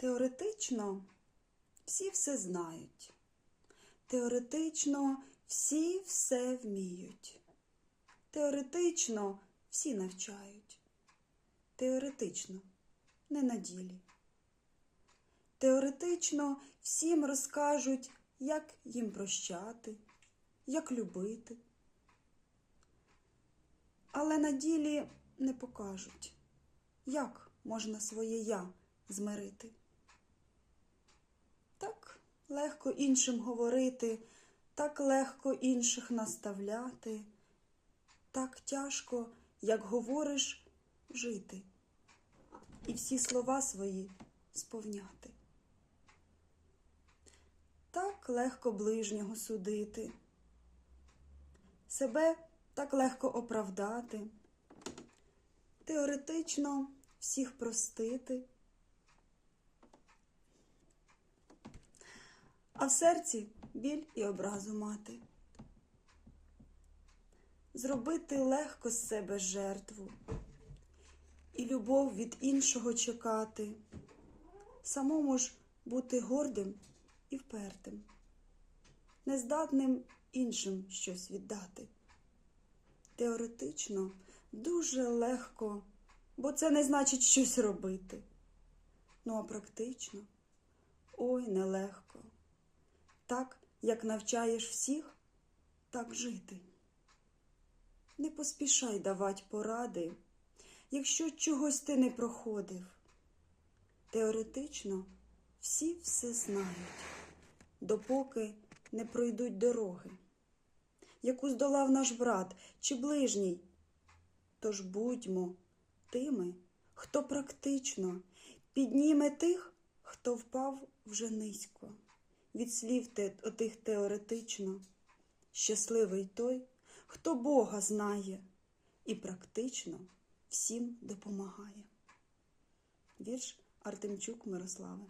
Теоретично всі все знають. Теоретично всі все вміють. Теоретично всі навчають. Теоретично не на ділі. Теоретично всім розкажуть, як їм прощати, як любити. Але на ділі не покажуть, як можна своє я змирити. Легко іншим говорити, так легко інших наставляти, так тяжко, як говориш, жити, і всі слова свої сповняти. Так легко ближнього судити, себе так легко оправдати, теоретично всіх простити. А в серці біль і образу мати. Зробити легко з себе жертву і любов від іншого чекати, самому ж бути гордим і впертим, нездатним іншим щось віддати. Теоретично дуже легко, бо це не значить щось робити. Ну а практично ой нелегко так, як навчаєш всіх, так жити. Не поспішай давать поради, якщо чогось ти не проходив. Теоретично всі все знають, допоки не пройдуть дороги, яку здолав наш брат чи ближній. Тож будьмо тими, хто практично підніме тих, хто впав вже низько від слів отих теоретично. Щасливий той, хто Бога знає і практично всім допомагає. Вірш Артемчук Мирослави